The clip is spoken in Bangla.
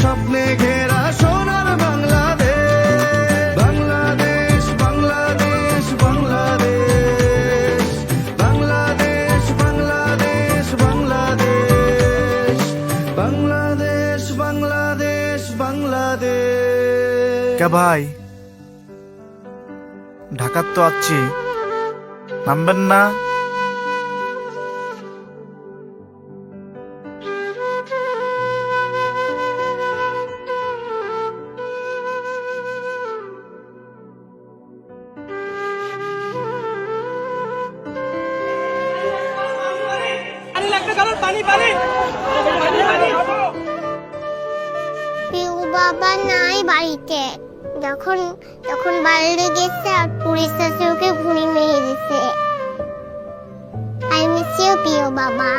স্বপ্নে ঘেরা সোনার বাংলাদেশ। বাংলাদেশ বাংলাদেশ বাংলাদেশ। বাংলাদেশ বাংলাদেশ বাংলাদেশ। বাংলাদেশ বাংলাদেশ বাংলাদেশ। কে ভাই? ঢাকার তো আছি। নামবেন না? পিউ বাবা নাই বাড়িতে। যখন, তখন বাইরে গেছে আর পুলিশ এসে ওকে ঘুড়ি মেরে দিছে আই মিস ইউ পিউ বাবা।